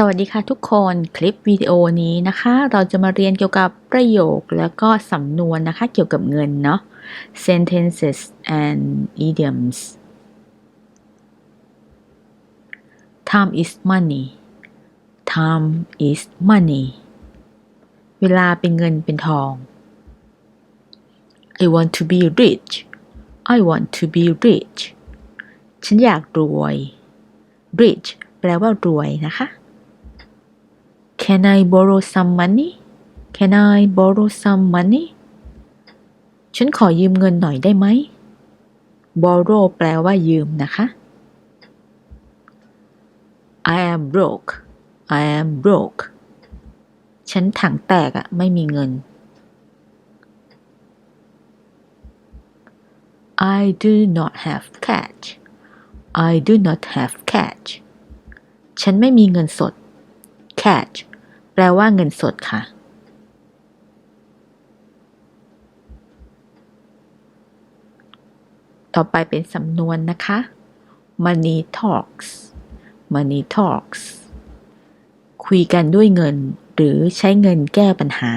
สวัสดีค่ะทุกคนคลิปวิดีโอนี้นะคะ เราจะมาเรียนเกี่ยวกับประโยคแล้วก็สำนวนนะคะเกี่ยวกับเงินเนาะ sentences and idioms time is money time is money เวลาเป็นเงินเป็นทอง I want to be rich I want to be rich ฉันอยากรวย rich แปลว่ารวยนะคะ Can I borrow some money Can I borrow some money ฉันขอยืมเงินหน่อยได้ไหม borrow แปลว่ายืมนะคะ I am broke I am broke ฉันถังแตกอะไม่มีเงิน I do not have cash I do not have cash ฉันไม่มีเงินสด cash แปลว่าเงินสดค่ะ ต่อไปเป็นสำนวนนะคะ money talks money talks คุยกันด้วยเงิน หรือใช้เงินแก้ปัญหา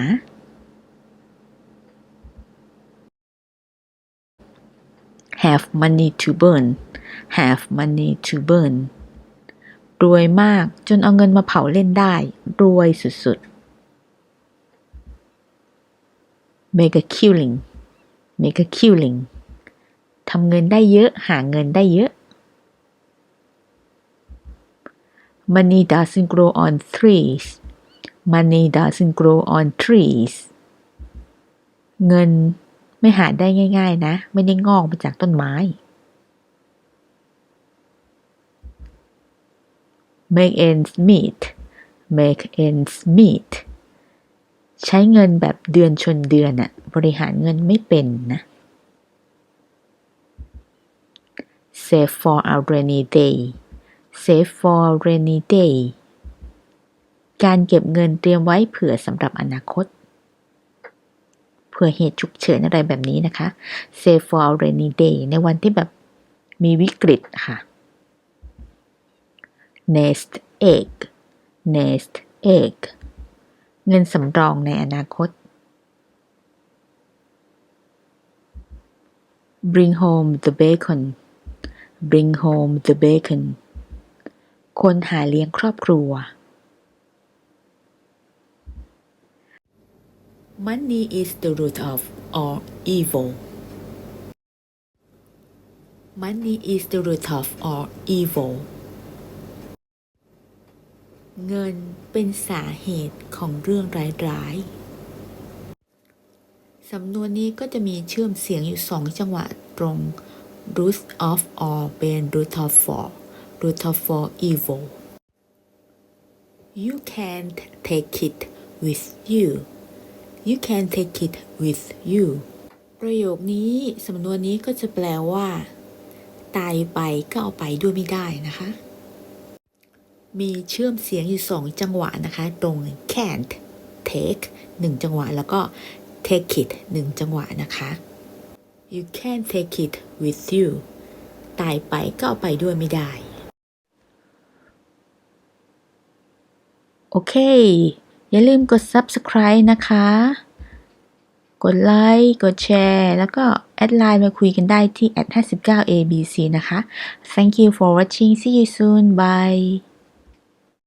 have money to burn have money to burn รวยมากจนเอาเงินมาเผาเล่นได้ รวยสุดๆ make a killing make a killing ทำเงินได้เยอะหาเงินได้เยอะ money doesn't grow on trees money doesn't grow on trees เงินไม่หาได้ง่าย ๆ นะ ไม่ได้งอกมาจากต้นไม้ make ends meet make ends meet ใช้เงินแบบเดือนชนเดือนอะบริหารเงินไม่เป็นนะ save for a rainy day save for a rainy day การเก็บเงินเตรียมไว้เผื่อสำหรับอนาคต เผื่อเหตุฉุกเฉินอะไรแบบนี้นะคะ save for a rainy day ในวันที่แบบมีวิกฤตค่ะ nest egg nest egg เงินสำรองในอนาคต bring home the bacon bring home the bacon คนหาเลี้ยงครอบครัว money is the root of all evil money is the root of all evil เงินเป็นสาเหตุของเรื่องร้ายๆ สำนวนนี้ก็จะมีเชื่อมเสียงอยู่สองจังหวะตรง root of all เป็น root of for root of for evil you can't take it with you you can take it with you ประโยคนี้ สำนวนนี้ก็จะแปลว่า ตายไปก็เอาไปด้วยไม่ได้นะคะ มีเชื่อมเสียงอยู่สองจังหวะนะคะ ตรง can't take หนึ่งจังหวะ แล้วก็ take it หนึ่งจังหวะนะคะ you can't take it with you ตายไปก็เอาไปด้วยไม่ได้ โอเค อย่าลืมกด subscribe นะคะ กดไลค์ กดแชร์ แล้วก็แอดไลน์มาคุยกันได้ที่ @59abc นะคะ thank you for watching see you soon bye